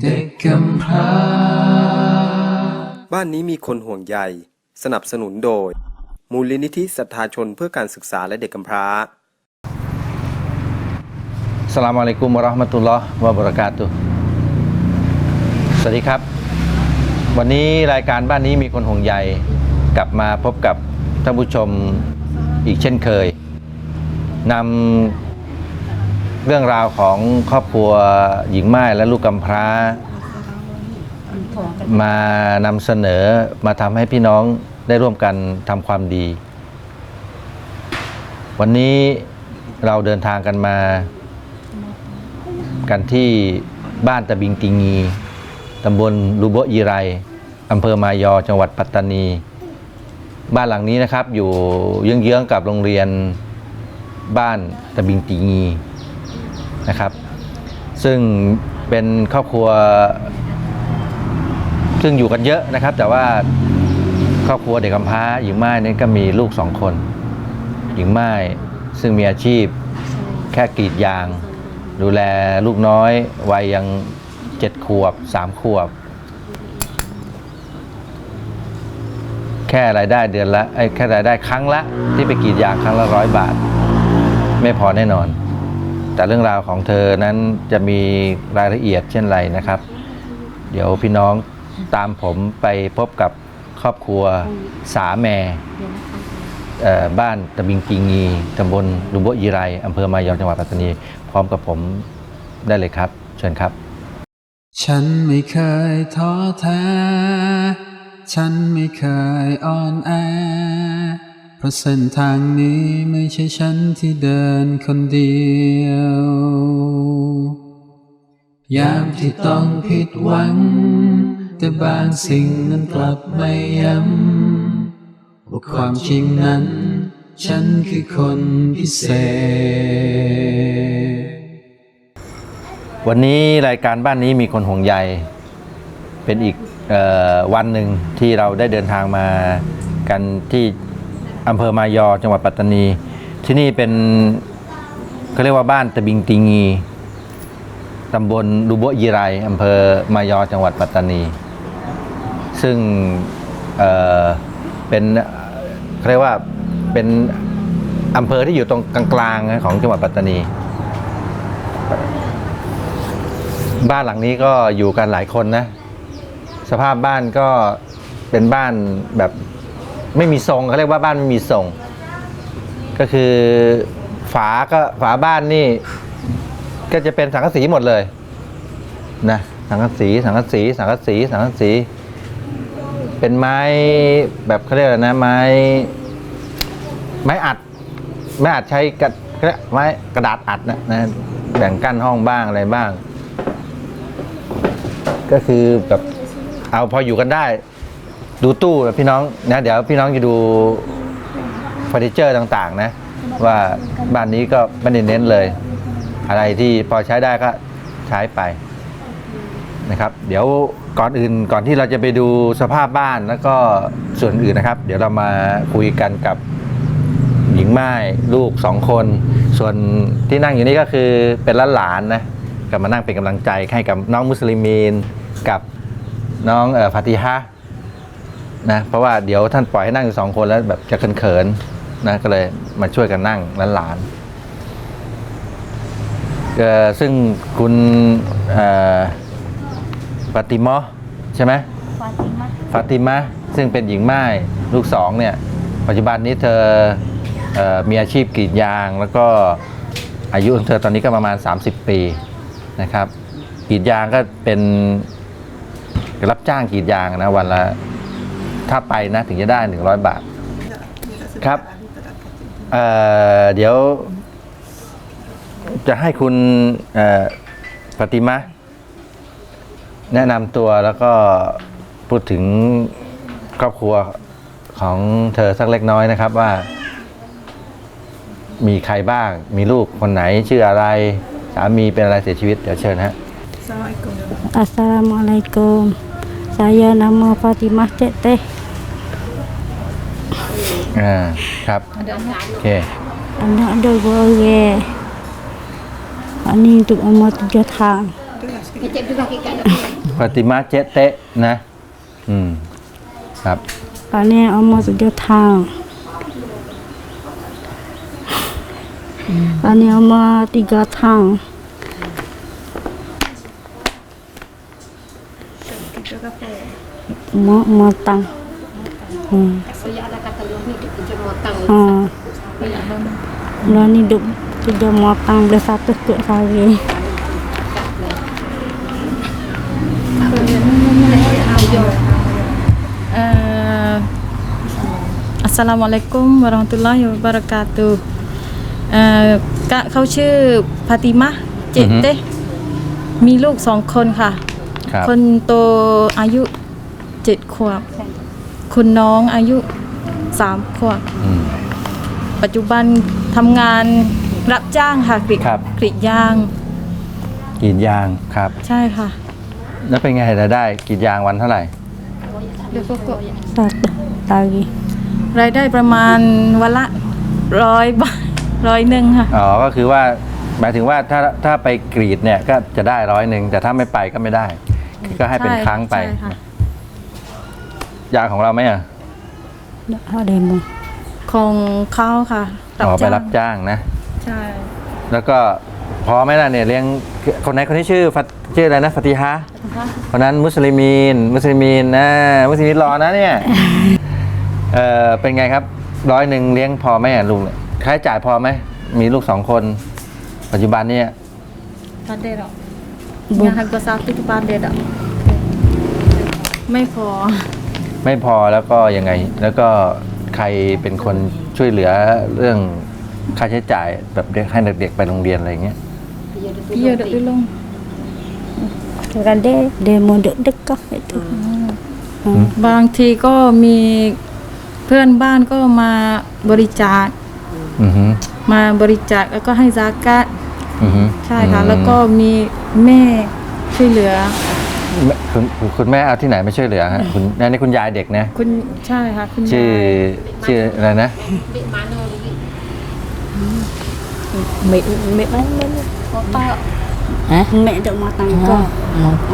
เด็กกำพร้าบ้านนี้มีคนห่วงใย สนับสนุนโดย มูลนิธิศรัทธาชนเพื่อการศึกษาและเด็กกำพร้าสลามอะลัยกุมวะเราะห์มะตุลลอฮ์วะบะเราะกาตุฮ์สวัสดีครับ วันนี้รายการบ้านนี้มีคนห่วงใย กลับมาพบกับท่านผู้ชมอีกเช่นเคยนำ เรื่องราวของครอบครัวหญิงม่ายและลูกกำพร้า มานำเสนอมาทำให้พี่น้องได้ร่วมกันทำความดี วันนี้เราเดินทางกันมา กันที่บ้านตะบิงติงีตำบลลูโบยีไรอำเภอมายอจังหวัดปัตตานี บ้านหลังนี้นะครับอยู่เยื้องๆกับโรงเรียนบ้านตะบิงติงี นะครับ ซึ่งเป็นครอบครัว ซึ่งอยู่กันเยอะนะครับ แต่ว่าครอบครัวเด็กกำพร้าหญิงม่ายนี่ก็มีลูกสองคน หญิงม่ายซึ่งมีอาชีพแค่กรีดยาง ดูแลลูกน้อยวัยยังเจ็ดขวบสามขวบ แค่รายได้เดือนละแค่รายได้ครั้งละที่ไปกรีดยางครั้งละร้อยบาท ไม่พอแน่นอน แต่เรื่องราวของเธอนั้นจะมีรายละเอียดเช่นไรนะครับ เดี๋ยวพี่น้องตามผมไปพบกับครอบครัวสาแม่บ้านตะบิงกิงีตำบลลุมโบะยีไรอำเภอมายองจังหวัดปัตตานี พร้อมกับผมได้เลยครับ เชิญครับ ฉันไม่เคยท้อแท้ ฉันไม่เคยอ่อนแอ เพราะเส้นทางนี้ไม่ใช่ฉันที่เดินคนเดียวยามที่ต้องผิดหวัง แต่บางสิ่งนั้นกลับไม่ย้ำว่าความจริงนั้น ฉันคือคนพิเศษ วันนี้รายการบ้านนี้มีคนห่วงใย เป็นอีกออวันหนึ่งที่เราได้เดินทางมากันที่ อำเภอมายอจังหวัดปัตตานี ที่นี่เป็นเขาเรียกว่าบ้านตะบิงติงีตำบลลูโบยีไรอำเภอมายอจังหวัดปัตตานี ซึ่งเออเป็นเขาเรียกว่าเป็นอำเภอที่อยู่ตรงกลางๆของจังหวัดปัตตานี บ้านหลังนี้ก็อยู่กันหลายคนนะ สภาพบ้านก็เป็นบ้านแบบ ไม่มีทรงเขาเรียกว่าบ้านไม่มีทรง ก็คือฝาก็ฝาบ้านนี่ ก็จะเป็นสังกะสีหมดเลยนะสังกะสีสังกะสีสังกะสีสังกะสี เป็นไม้แบบเขาเรียกอะไรนะไม้ ไม้อัด ไม้อัดใช้กระเขาเรียกไม้กระดาษอัดนะนะแบ่งกั้นห้องบ้างอะไรบ้าง ก็คือแบบเอาพออยู่กันได้ ดูตู้นะพี่น้องนะเดี๋ยวพี่น้องจะดูเฟอร์นิเจอร์ต่างๆนะ ว่าบ้านนี้ก็ไม่ได้เน้นเลย อะไรที่พอใช้ได้ก็ใช้ไปนะครับ เดี๋ยวก่อนอื่นก่อนที่เราจะไปดูสภาพบ้านแล้วก็ส่วนอื่นนะครับ เดี๋ยวเรามาคุยกันกับหญิงไม้ลูกสองคน ส่วนที่นั่งอยู่นี่ก็คือเป็นลหลานนะก็มานั่งเป็นกำลังใจให้กับน้องมุสลิมีนกับน้องเอ่อฟาติฮะ นะเพราะว่าเดี๋ยวท่านปล่อยให้นั่งอยู่สองคนแล้วแบบจะเขินๆนะก็เลยมาช่วยกันนั่งหลานๆเอ่อซึ่งคุณเอ่อฟาติมอใช่ไหมฟาติมาฟาติมะซึ่งเป็นหญิงม่ายลูกสองเนี่ยปัจจุบันนี้เธอเออมีอาชีพกรีดยาง แล้วก็อายุของเธอตอนนี้ก็ประมาณ 30 ปีนะครับกรีดยางก็เป็นรับจ้างกรีดยางนะวันละ ถ้าไปนะถึงจะได้ 100 บาท ครับ เอ่อ เดี๋ยว จะให้คุณเอ่อปฏิมา แนะนำตัวแล้วก็พูดถึงครอบครัวของเธอสักเล็กน้อยนะครับว่า มีใครบ้าง มีลูกคนไหนชื่ออะไร สามีเป็นอะไรเสียชีวิต เดี๋ยวเชิญฮะ Assalamualaikum Saya nama Fatimah Teteh อ่าครับโอเค Anak ada dua orang Ini untuk umur tujuh tahun ฟาติมาเจเตะนะ อืม ครับ Paling umur tiga tahun. Paling umur tiga tahun. Mau matang. Hmm. Hmm. Lah ni duk tiga matang boleh satu kek sehari. Eh, Assalamualaikum warahmatullahi wabarakatuh เอ่อกะเขาชื่อพาติมะเจเตมีลูกสองคนค่ะ ครับ คนโตอายุเจ็ดขวบ คุณน้องอายุ สามขวบอืม ปัจจุบันทำงานรับจ้างค่ะกรีดครับ กรีดยาง กรีดยางครับ ใช่ค่ะแล้วเป็นไงรายได้กรีดยางวันเท่าไหร่ เดี๋ยวก็ก็ Satu lagi. รายได้ประมาณวันละร้อยบาทร้อยหนึ่งค่ะ อ๋อ ก็คือว่า หมายถึงว่าถ้าถ้าไปกรีดเนี่ยก็จะได้ร้อยหนึ่งแต่ถ้าไม่ไปก็ไม่ได้ ก็ให้เป็นครั้งไป ใช่ค่ะยางของเราไหมอะ Dah ada mu. ของเขาค่ะอ๋อไปจ้างรับจ้างนะ ใช่ แล้วก็พอไหมล่ะเนี่ยเลี้ยงคนไหนคนที่ชื่อฟัตชื่ออะไรนะฟาติฮะคนนั้นมุสลิมีน มุสลิมีนนะมุสลิมีนรอนะเนี่ยเออเป็นไงครับร้อยหนึ่งเลี้ยงพอไหมอะลุงเนี่ยค่าใช้จ่ายพอไหมมีลูกสองคน ปัจจุบันเนี่ย Pada tak? Yang harga satu tu pada tak? ไม่พอ ไม่พอแล้วก็ยังไง แล้วก็ใครเป็นคนช่วยเหลือเรื่องค่าใช้จ่ายแบบเด็กให้เด็กๆไปโรงเรียนอะไรอย่างเงี้ย Iya dak tolong. Kan dia dia mau duk dekat itu. บางทีก็มีเพื่อนบ้านก็มาบริจาค อือฮึมาบริจาคแล้วก็ให้ซากะอือฮึใช่ค่ะ แล้วก็มีแม่ช่วยเหลือ คุณคุณแม่เอาที่ไหนมาช่วยเหลือฮะคุณนั่นนี่คุณยายเด็กนะ คุณใช่ค่ะคุณชื่อยายชื่ออะไรนะ Mẹ mẹ mana mana? Otak. Hah? Mẹ duk matang kau.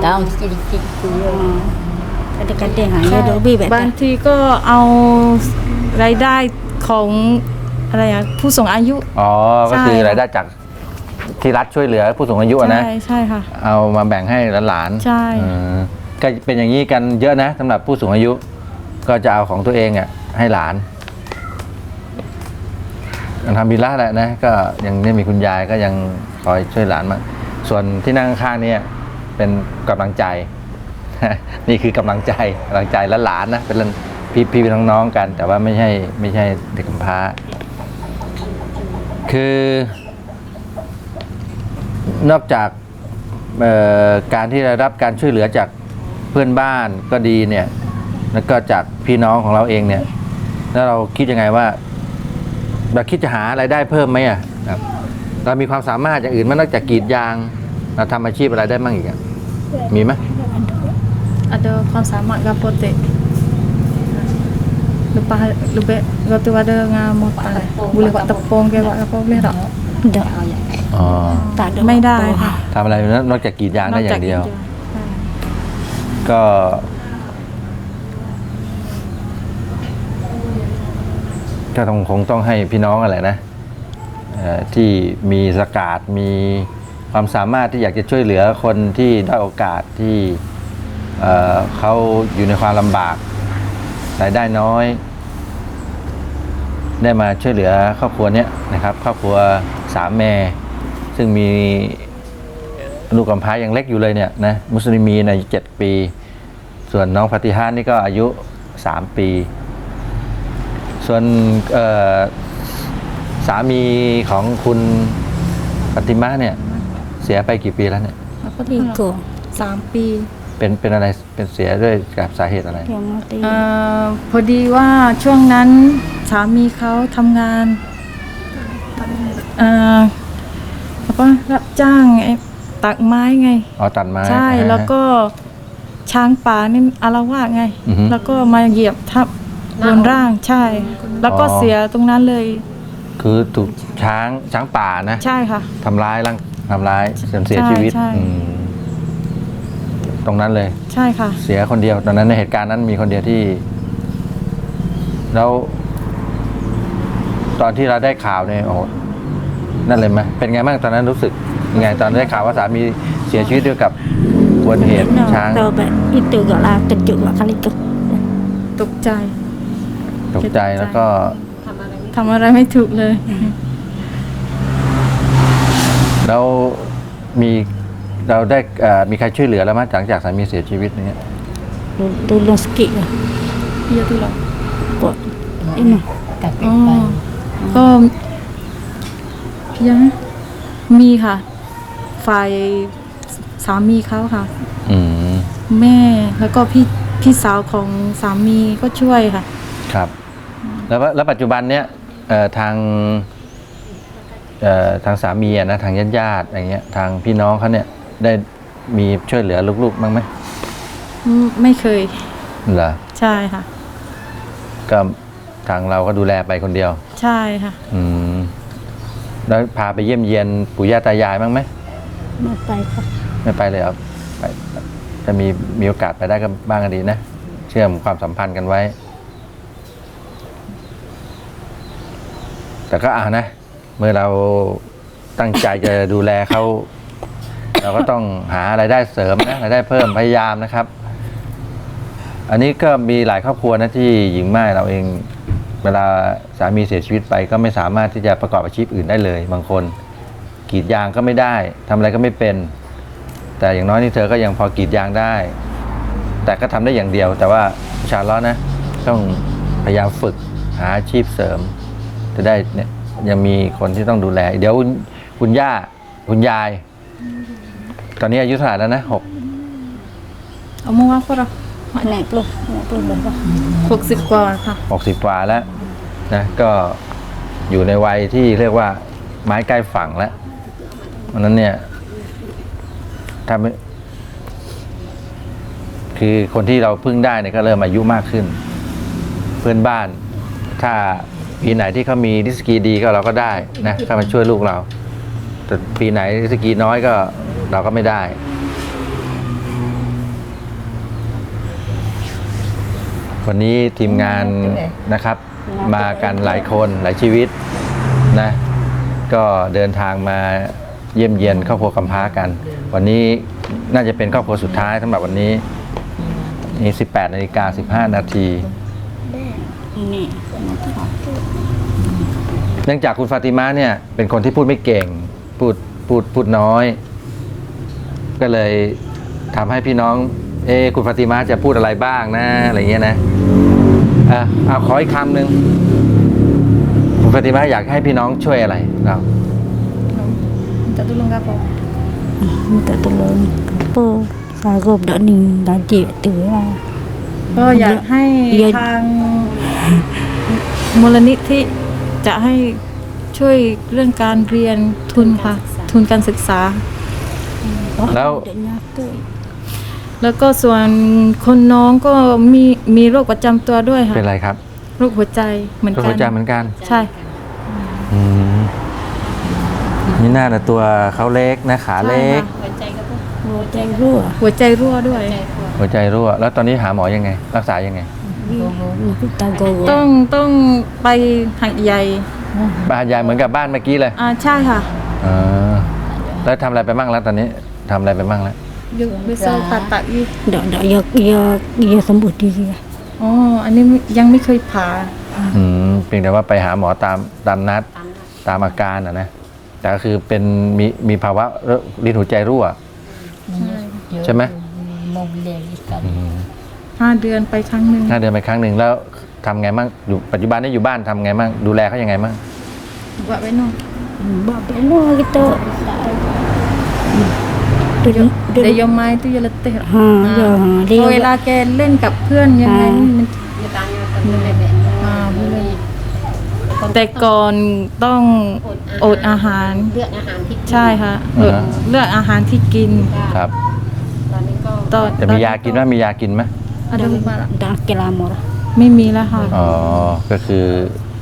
Tahu sedikit tu. Kadang-kadang hanya duk bi บางทีก็เอารายได้ของอะไรอะผู้สูงอายุ อ๋อ ก็คือใช่ค่ะ รายได้จาก ที่รัฐช่วยเหลือผู้สูงอายุอะนะ ใช่ใช่ค่ะ เอามาแบ่งให้หลานๆใช่เออก็เป็นอย่างนี้กันเยอะนะสำหรับผู้สูงอายุ ก็จะเอาของตัวเองอะให้หลานทำบิลละแหละนะ ก็ยังเนี่ยมีคุณยายก็ยังคอยช่วยหลานมาส่วนที่นั่งข้างๆเนี่ยเป็นกำลังใจ นี่คือกำลังใจกำลังใจและหลานนะเป็นพี่พี่เป็นน้องๆกัน แต่ว่าไม่ใช่ไม่ใช่เด็กกำพร้า คือ นอกจากการที่ได้รับการช่วยเหลือจากเพื่อนบ้านก็ดีเนี่ยแล้วก็จากพี่น้องของเราเองเนี่ยแล้วเราคิดยังไงว่าเราคิดจะหาไรายได้เพิ่มไหมอะครับเรามีความสามารถอย่างอื่นไหมนอกจากกรีดยางเราทำอาชีพอะไรได้บ้างอีกอะมีไหม ada ความสามารถกับโปรเต ก lepas lebih waktu ada dengan motor boleh buat tepung ke buat apa boleh tak Dak. อ๋อ Tak ada. ไม่ได้ค่ะทำอะไรนอกจากกรีดยางได้อย่างเดียว ก็ ก็ต้องคงต้องให้พี่น้องอะไรนะเอ่อที่มีสกาดมีความสามารถที่อยากจะช่วยเหลือคนที่ได้อยโอกาสที่เอ่อเขาอยู่ในความลำบากรายได้น้อย ได้มาช่วยเหลือครอบครัวเนี้ยนะครับ ครอบครัว สามแม่ซึ่งมีลูกกำพร้ายังเล็กอยู่เลยเนี่ยนะมุสลิมีในเจ็ดปี ส่วนน้องฟาติฮานี่ก็อายุสามปี ส่วนเอ่อสามีของคุณฟาติมาเนี่ยเสียไปกี่ปีแล้วเนี่ย apa Tiga. สามปี เป็นเป็นอะไรเป็นเสียด้วยกับสาเหตุอะไร Yang mati. เอ่อพอดีว่าช่วงนั้นสามีเขาทำงาน เอ่อ apa รับจ้างไอ้ตักไม้ไง อ๋อตัดไม้ใช่อ่าฮะ แล้วก็ช้างป่านี่อารวาสไง อือฮึแล้วก็มาเหยียบทับบนร่างใช่ แล้วก็อ๋อ เสียตรงนั้นเลยคือถูกช้างช้างป่านะใช่ค่ะ ทำร้ายร่างทำร้ายจนเสียชีวิตใช่ใช่ อืมตรงนั้นเลย ใช่ค่ะ เสียคนเดียว ตอนนั้นในเหตุการณ์นั้นมีคนเดียวที่ แล้ว ตอนที่เราได้ข่าวเนี่ยโอ้โห นั่นเลยไหมเป็นไงบ้างตอนนั้นรู้สึกยังไงตอนได้ข่าวว่าสามีเสียชีวิตด้วยกับอุบัติเหตุ no ช้าง tao bạn ít từ gọi là tình trường là khá cực ตกใจตกใจแล้วก็ทำอะไรไม่ถูกเลย แล้วมีเราได้เอ่อมีใครช่วยเหลือแล้วมั้ยหลังจากสามีเสียชีวิตเนี่ย tôi luôn skip rồi เยอะตัวเรา Bộ- Ít nè อ๋อก็ ยังมีค่ะ ฝ่ายสามีเขาค่ะ อืมแม่แล้วก็พี่พี่สาวของสามีก็ช่วยค่ะ ครับ แล้วแล้วปัจจุบันเนี้ยเอ่อทางเอ่อทางสามีอะนะทางญาติญาติๆอย่างเงี้ยทางพี่น้องเขาเนี่ยได้มีช่วยเหลือลูกๆบ้างไหมอืมไม่เคยเหรอใช่ค่ะ ก็ทางเราก็ดูแลไปคนเดียว ใช่ค่ะ อืม แล้วพาไปเยี่ยมเยียนปู่ย่าตายายบ้างไหม Mà tay không ไม่ไปเลยเหรอไปถ้ามีมีโอกาสไปได้ก็บ้างก็ดีนะ เชื่อมความสัมพันธ์กันไว้ แต่ก็อ่านะ เมื่อเราตั้งใจจะดูแลเขาเราก็ต้องหารายได้เสริมนะรายได้เพิ่มพยายามนะครับ อันนี้ก็มีหลายครอบครัวนะที่หญิงไม้เราเอง เวลาสามีเสียชีวิตไปก็ไม่สามารถที่จะประกอบอาชีพอื่นได้เลย บางคนกรีดยางก็ไม่ได้ทำอะไรก็ไม่เป็น แต่อย่างน้อยนี่เธอก็ยังพอกรีดยางได้ แต่ก็ทำได้อย่างเดียว แต่ว่าชาล้อนะต้องพยายามฝึกหาอาชีพเสริม จะได้เนี่ยยังมีคนที่ต้องดูแล เดี๋ยวคุณคุณย่าคุณยาย ตอนนี้อายุเท่าไหร่แล้วนะหกเอามาว่าพวกเรา Mọi này luôn Mọi luôn luôn luôn หกสิบกว่าค่ะหกสิบกว่าแล้วนะก็อยู่ในวัยที่เรียกว่าไม้ใกล้ฝั่งแล้วเพราะฉะนั้นเนี่ยถ้าไม่คือคนที่เราพึ่งได้เนี่ยก็เริ่มอายุมากขึ้น เพื่อนบ้าน ถ้าปีไหนที่เขามีดิสกีดีก็เราก็ได้นะเข้ามาช่วยลูกเรา แต่ปีไหนดิสกีน้อยก็เราก็ไม่ได้ วันนี้ทีมงานนะครับ มากันหลายคนหลายชีวิตนะก็เดินทางมาเยี่ยมเยียนครอบครัวกำพร้ากัน วันนี้น่าจะเป็นครอบครัวสุดท้ายสำหรับวันนี้นี่18นาฬิกา15 นาที Nè เนื่องจากคุณฟาติมาเนี่ยเป็นคนที่พูดไม่เก่งพูดพูดพูดน้อย ก็เลยทำให้พี่น้อง เอะคุณฟาติมาจะพูดอะไรบ้างนะ อะไรเงี้ยนะอะเอาขออีกคำหนึ่งคุณฟาติมาอยากให้พี่น้องช่วยอะไรเราจะตุลงกับผม Minta tolong Apa Sarap dah ni Gaji tu lah ก็อยากให้เรียนทางมูลนิธิจะให้ช่วยเรื่องการเรียนทุนค่ะ ทุนการศึกษา แล้ว Dia nyata แล้วก็ส่วนคนน้องก็มีมีโรคประจำตัวด้วยค่ะเป็นอะไรครับโรคหัวใจเหมือนโรคกัหัวใจเหมือนกันใช่ อืมนี่น่าแต่ตัวเขาเล็กนะขาเล็ก Mua chai rua หัวใจรั่วด้วยหัวใจรั่ว แล้วตอนนี้หาหมอยังไง รักษายังไง Ni kita go ต้องต้องไปหัดใหญ่บ้านยายเหมือนกับบ้านเมื่อกี้เลยอ่าใช่ค่ะ อ่าแล้วทำอะไรไปบ้างแล้วตอนนี้ทำอะไรไปบ้างแล้ว ยกไปเซลผ่าตัดอีก Dak dak ya ya ya sembuh diri lah. อ๋ออันนี้ยังไม่เคยผ่าอืมเพียงแต่ว่าไปหาหมอตามตามนัดตามอาการอะนะแต่ก็คือเป็นมีมีภาวะลิ้นหัวใจรั่ว ใช่ไหม mong đèn đi cầm อืมห้าเดือนไปครั้งหนึ่งน่าเดินไปครั้งหนึ่งแล้วทำไงบ้างอยู่ปัจจุบันนี้อยู่บ้านทำไงบ้างดูแลเขายังไงบ้างว่าไว้นอก Bak beno kita. Dia เดี๋ยว ยอมไม้ตุยละเตะ ha ya ha พอเว dia ลาแกเล่นกับเพื่อนยังไงอ่ามันอ่าไม่เลยแต่ก่อนต้องอดอาหารเลือกอาหารที่ใช่ค่ะอดเลือกอาหารที่กินครับ ตอนนี้ก็ตอนแต่มียากินไหมมียากินไหมอะไรมาละ dah kelama lah. ไม่มีแล้วค่ะ อ๋อ ก็คือ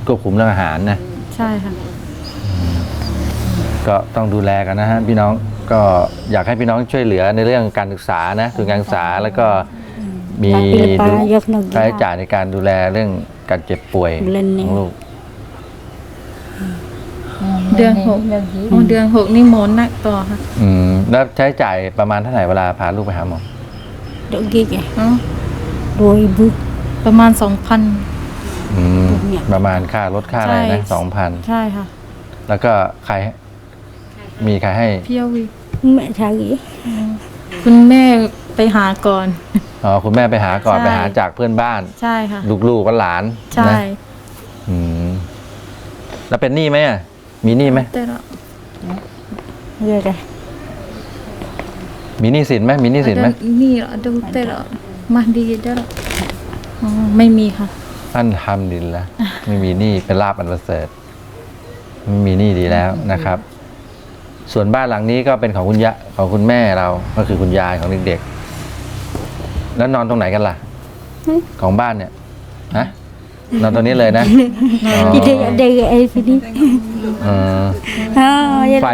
ควบคุมเรื่องอาหารนะ ใช่ค่ะ ก็ต้องดูแลกันนะฮะพี่น้อง ก็อยากให้พี่น้องช่วยเหลือในเรื่องการศึกษานะทุนการศึกษาแล้วก็มี Laki lepas ดู ayah kena ค่าใช้จ่ายในการดูแลเรื่องการเจ็บป่วยบุญนี่ของลูก เดือนหก lagi อ๋อเดือนหกนี่หมอนักต่อค่ะอืมแล้วใช้จ่ายประมาณเท่าไหร่เวลาพาลูกไปหาหมอ dok gigi อ๋อ2000ประมาณสองพันอืมเนี่ยประมาณค่ารถค่าอะไรนะใช่สองพันใช่ค่ะ แล้วก็ใคร มีใครให้เพียววี mẹ cari คุณแม่ไปหาก่อน อ๋อคุณแม่ไปหาก่อนใช่ ไปหาจากเพื่อนบ้าน ใช่ค่ะ ลูกๆกับหลานใช่นะอืมแล้วเป็นหนี้ไหมอะมีหนี้ไหมแต่ละ ya dah มีหนี้สินไหมมีหนี้สินไหม ada ini lah, ada hotel lah. Mahdi ada lah. อ๋อไม่มีค่ะ อันทำดินละไม่มีหนี้เป็นลาบอันประเสริฐไม่มีหนี้ดีแล้วนะครับ ส่วนบ้านหลังนี้ก็เป็นของคุณยะของคุณแม่เราก็คือคุณยายของเด็กๆ แล้วนอนตรงไหนกันล่ะ ของบ้านเนี่ยฮะนอนตรงนี้เลยนะอ๋อ tidak ada air sini เออ ha ya ไฟ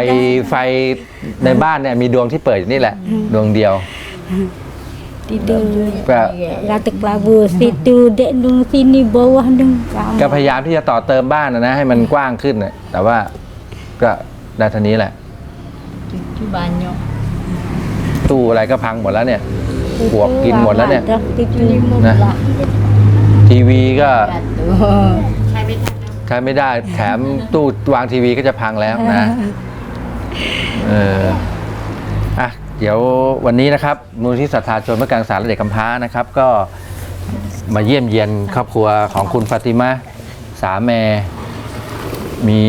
ไฟในบ้านเนี่ยมีดวงที่เปิดอยู่นี่แหละ ดวงเดียว tidak ก็ kata kelabur situ dek dong sini bawah dong ก็พยายามที่จะต่อเติมบ้านนะนะให้มันกว้างขึ้นน่ะแต่ว่าก็ได้เท่านี้แหละ cucu banyak ตู้อะไรก็พังหมดแล้วเนี่ยปวกกินหมดแล้วเนี่ย itu นะทีวีก็ jatuh ใช้ไม่ได้แถมตู้วางทีวีก็จะพังแล้วนะ เอออะเดี๋ยววันนี้นะครับ มูลที่ศรัทธาชนเพื่อการศึกษาและเด็กกำพร้านะครับ ก็มาเยี่ยมเยียนครอบครัวของคุณฟาติมาสาแมมี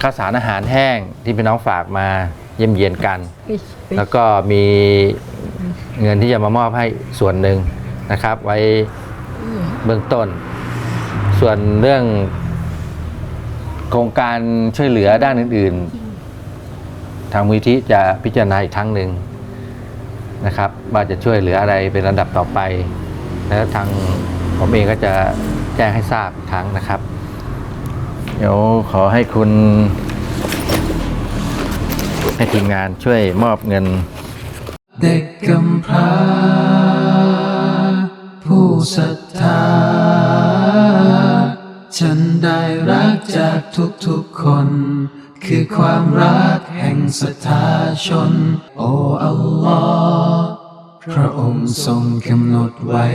ข้าวสารอาหารแห้งที่พี่น้องฝากมา เยี่ยมเยียนกัน แล้วก็มีเงินที่จะมามอบให้ส่วนหนึ่งนะครับ ไว้เบื้องต้น ส่วนเรื่องโครงการช่วยเหลือด้านอื่น ๆ ทางมูลที่จะพิจารณาอีกครั้งหนึ่งนะครับว่าจะช่วยเหลืออะไรเป็นระดับต่อไป แล้วทางผมเองก็จะแจ้งให้ทราบอีกครั้งนะครับ เดี๋ยวขอให้คุณ ให้ทีมงานช่วยมอบเงิน เด็กกำพร้าผู้ศรัทธา ฉันได้รักจากทุกๆคน คือความรักแห่งศรัทธาชน โอ้อัลลอฮ์พระองค์ทรงกำหนดไว้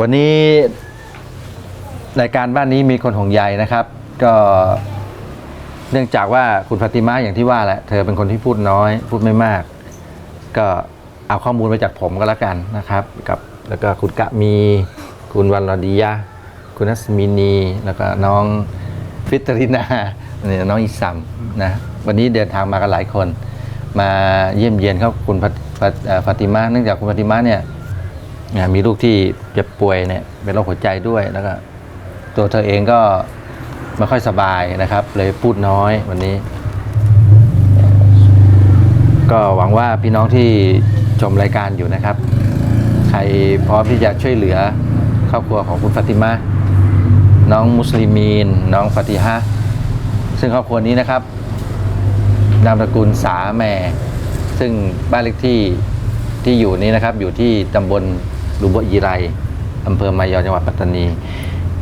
วันนี้รายการบ้านนี้มีคนห่วงใยนะครับ ก็ เนื่องจากว่าคุณฟาติมาอย่างที่ว่าแหละเธอเป็นคนที่พูดน้อย พูดไม่มาก ก็เอาข้อมูลมาจากผมก็แล้วกันนะครับกับแล้วก็คุณกะมี คุณวันรดียะคุณนัสมินีแล้วก็น้องฟิตรินาเนี่ยน้องอิสัมนะวันนี้เดินทางมากันหลายคน มาเยี่ยมเยียนเขาคุณฟาติมาเนื่องจากคุณฟาติมาเนี่ยมีลูกที่เจ็บป่วยเนี่ยเป็นโรคหัวใจด้วยแล้วก็ตัวเธอเองก็ ไม่ค่อยสบายนะครับ เลยพูดน้อยวันนี้ ก็หวังว่าพี่น้องที่ชมรายการอยู่นะครับ ใครพร้อมที่จะช่วยเหลือครอบครัวของคุณฟาติมาน้องมุสลิมีน น้องฟาติฮะซึ่งครอบครัวนี้นะครับ นามสกุลสาแม่ ซึ่งบ้านเลขที่ที่อยู่นี้นะครับ อยู่ที่ตำบลลุบยีไรอำเภอมายอจังหวัดปัตตานี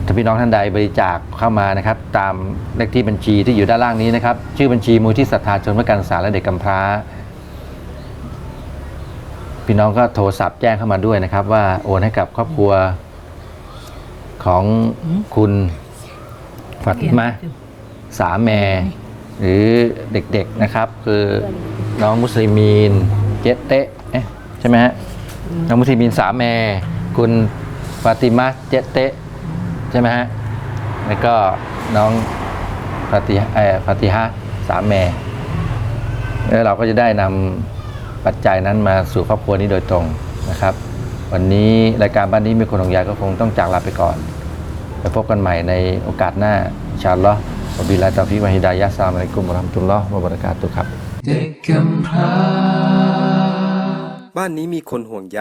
ถ้าพี่น้องท่านใดบริจาคเข้ามานะครับ ตามเลขที่บัญชีที่อยู่ด้านล่างนี้นะครับ ชื่อบัญชีมูลที่ศรัทธาชนเพื่อการศึกษาและเด็กกำพร้า พี่น้องก็โทรศัพท์แจ้งเข้ามาด้วยนะครับ ว่าโอนให้กับครอบครัวของคุณฟาติมาสามแมหรือเด็กๆนะครับ คือน้องมุสลิมีนเจเตะเอ๊ะใช่ไหมฮะน้องมุสลิมีนสามแมคุณฟาติมาเจเตะ ใช่ไหมฮะ แล้วก็น้องฟาติเอ่อฟาติฮะสามแมแล้วเราก็จะได้นำปัจจัยนั้นมาสู่ครอบครัวนี้โดยตรงนะครับ วันนี้รายการบ้านนี้มีคนของยายก็คงต้องจากลาไปก่อน ไปพบกันใหม่ในโอกาสหน้าอินชาอัลลอฮ์วะบิลลาฮิตอฟิกวะฮิดายะฮ์อัสสลามุอะลัยกุมวะเราะห์มะตุลลอฮ์วะบะเราะกาตุฮ์ครับ เด็กกำพร้าบ้านนี้มีคนห่วงใย